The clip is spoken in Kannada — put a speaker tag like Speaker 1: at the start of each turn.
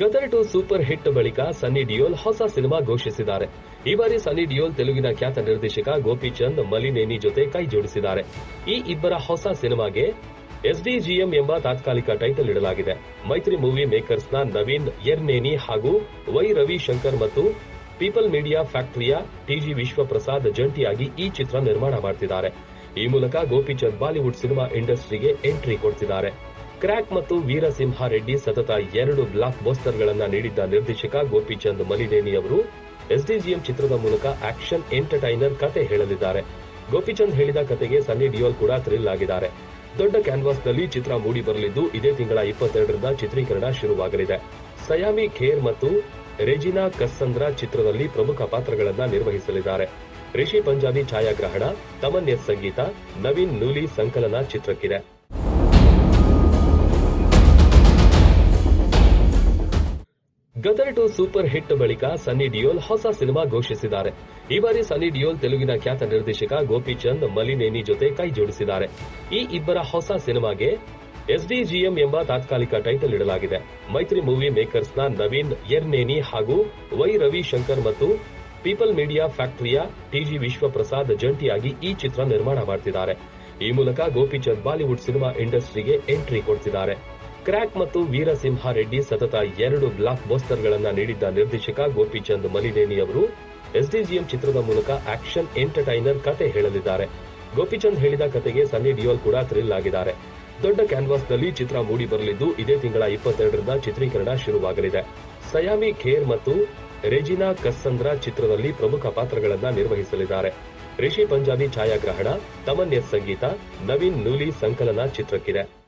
Speaker 1: ಗದರ್ ಟು ಸೂಪರ್ ಹಿಟ್ ಬಳಿಕ ಸನ್ನಿ ಡಿಯೋಲ್ ಹೊಸ ಸಿನಿಮಾ ಘೋಷಿಸಿದ್ದಾರೆ. ಈ ಬಾರಿ ಸನ್ನಿ ಡಿಯೋಲ್ ತೆಲುಗಿನ ಖ್ಯಾತ ನಿರ್ದೇಶಕ ಗೋಪಿಚಂದ್ ಮಲಿನೇನಿ ಜೊತೆ ಕೈ ಜೋಡಿಸಿದ್ದಾರೆ. ಈ ಇಬ್ಬರ ಹೊಸ ಸಿನಿಮಾಗೆ ಎಸ್ಡಿಜಿಎಂ ಎಂಬ ತಾತ್ಕಾಲಿಕ ಟೈಟಲ್ ಇಡಲಾಗಿದೆ. ಮೈತ್ರಿ ಮೂವಿ ಮೇಕರ್ಸ್ನ ನವೀನ್ ಯರ್ನೇನಿ ಹಾಗೂ ವೈ ರವಿಶಂಕರ್ ಮತ್ತು ಪೀಪಲ್ ಮೀಡಿಯಾ ಫ್ಯಾಕ್ಟರಿಯ ಟಿಜಿ ವಿಶ್ವಪ್ರಸಾದ್ ಜಂಟಿಯಾಗಿ ಈ ಚಿತ್ರ ನಿರ್ಮಾಣ ಮಾಡ್ತಿದ್ದಾರೆ. ಈ ಮೂಲಕ ಗೋಪಿಚಂದ್ ಬಾಲಿವುಡ್ ಸಿನಿಮಾ ಇಂಡಸ್ಟ್ರಿಗೆ ಎಂಟ್ರಿ ಕೊಡ್ತಿದ್ದಾರೆ. ಕ್ರ್ಯಾಕ್ ಮತ್ತು ವೀರಸಿಂಹ ರೆಡ್ಡಿ ಸತತ ಎರಡು ಬ್ಲಾಕ್ ಗಳನ್ನ ನೀಡಿದ್ದ ನಿರ್ದೇಶಕ ಗೋಪಿಚಂದ್ ಮಲಿನೇನಿ ಅವರು ಎಸ್ಡಿಜಿಎಂ ಚಿತ್ರದ ಮೂಲಕ ಆಕ್ಷನ್ ಎಂಟರ್ಟೈನರ್ ಕತೆ ಹೇಳಲಿದ್ದಾರೆ. ಗೋಪಿಚಂದ್ ಹೇಳಿದ ಕತೆಗೆ ಸನ್ನಿ ಡಿಯೋಲ್ ಕೂಡ ಥ್ರಿಲ್ ಆಗಿದ್ದಾರೆ. ದೊಡ್ಡ ಕ್ಯಾನ್ವಾಸ್ನಲ್ಲಿ ಚಿತ್ರ ಮೂಡಿ ಬರಲಿದ್ದು ಇದೇ ತಿಂಗಳ ಇಪ್ಪತ್ತೆರಡರಿಂದ ಚಿತ್ರೀಕರಣ ಶುರುವಾಗಲಿದೆ. ಸಯಾಮಿ ಖೇರ್ ಮತ್ತು ರೆಜಿನಾ ಕಸ್ಸಂದ್ರ ಚಿತ್ರದಲ್ಲಿ ಪ್ರಮುಖ ಪಾತ್ರಗಳನ್ನ ನಿರ್ವಹಿಸಲಿದ್ದಾರೆ. ರಿಷಿ ಪಂಜಾಬಿ ಛಾಯಾಗ್ರಹಣ ತಮನ್ ಎಸ್ ಸಂಗೀತ, ನವೀನ್ ನೂಲಿ ಸಂಕಲನ ಚಿತ್ರಕ್ಕಿದೆ. ಗದರ್ ಟು ಸೂಪರ್ ಹಿಟ್ ಬಳಿಕ ಸನ್ನಿ ಡಿಯೋಲ್ ಹೊಸ ಸಿನಿಮಾ ಘೋಷಿಸಿದ್ದಾರೆ. ಈ ಬಾರಿ ಸನ್ನಿ ಡಿಯೋಲ್ ತೆಲುಗಿನ ಖ್ಯಾತ ನಿರ್ದೇಶಕ ಗೋಪಿಚಂದ್ ಮಲಿನೇನಿ ಜೊತೆ ಕೈ ಜೋಡಿಸಿದ್ದಾರೆ. ಈ ಇಬ್ಬರ ಹೊಸ ಸಿನಿಮಾಗೆ ಎಸ್ಡಿಜಿಎಂ ಎಂಬ ತಾತ್ಕಾಲಿಕ ಟೈಟಲ್ ಇಡಲಾಗಿದೆ. ಮೈತ್ರಿ ಮೂವಿ ಮೇಕರ್ಸ್ನ ನವೀನ್ ಯರ್ನೇನಿ ಹಾಗೂ ವೈ ರವಿಶಂಕರ್ ಮತ್ತು ಪೀಪಲ್ ಮೀಡಿಯಾ ಫ್ಯಾಕ್ಟರಿಯ ಟಿಜಿ ವಿಶ್ವಪ್ರಸಾದ್ ಜಂಟಿಯಾಗಿ ಈ ಚಿತ್ರ ನಿರ್ಮಾಣ ಮಾಡ್ತಿದ್ದಾರೆ. ಈ ಮೂಲಕ ಗೋಪಿಚಂದ್ ಬಾಲಿವುಡ್ ಸಿನಿಮಾ ಇಂಡಸ್ಟ್ರಿಗೆ ಎಂಟ್ರಿ ಕೊಡ್ತಿದ್ದಾರೆ. ಕ್ರ್ಯಾಕ್ ಮತ್ತು ವೀರಸಿಂಹ ರೆಡ್ಡಿ ಸತತ ಎರಡು ಬ್ಲಾಕ್ ಬೋಸ್ಟರ್ಗಳನ್ನು ನೀಡಿದ್ದ ನಿರ್ದೇಶಕ ಗೋಪಿಚಂದ್ ಮಲಿನೇನಿ ಅವರು ಎಸ್ಡಿಜಿಎಂ ಚಿತ್ರದ ಮೂಲಕ ಆಕ್ಷನ್ ಎಂಟರ್ಟೈನರ್ ಕತೆ ಹೇಳಲಿದ್ದಾರೆ. ಗೋಪಿಚಂದ್ ಹೇಳಿದ ಕತೆಗೆ ಸನ್ನಿ ಡಿಯೋಲ್ ಕೂಡ ಥ್ರಿಲ್ ಆಗಿದ್ದಾರೆ. ದೊಡ್ಡ ಕ್ಯಾನ್ವಾಸ್ನಲ್ಲಿ ಚಿತ್ರ ಮೂಡಿ ಬರಲಿದ್ದು ಇದೇ ತಿಂಗಳ ಇಪ್ಪತ್ತೆರಡರಿಂದ ಚಿತ್ರೀಕರಣ ಶುರುವಾಗಲಿದೆ. ಸಯಾಮಿ ಖೇರ್ ಮತ್ತು ರೆಜಿನಾ ಕಸ್ಸಂದ್ರ ಚಿತ್ರದಲ್ಲಿ ಪ್ರಮುಖ ಪಾತ್ರಗಳನ್ನು ನಿರ್ವಹಿಸಲಿದ್ದಾರೆ. ರಿಷಿ ಪಂಜಾಬಿ ಛಾಯಾಗ್ರಹಣ ತಮನ್ ಎಸ್ ಸಂಗೀತ, ನವೀನ್ ನೂಲಿ ಸಂಕಲನ ಚಿತ್ರಕ್ಕಿದೆ.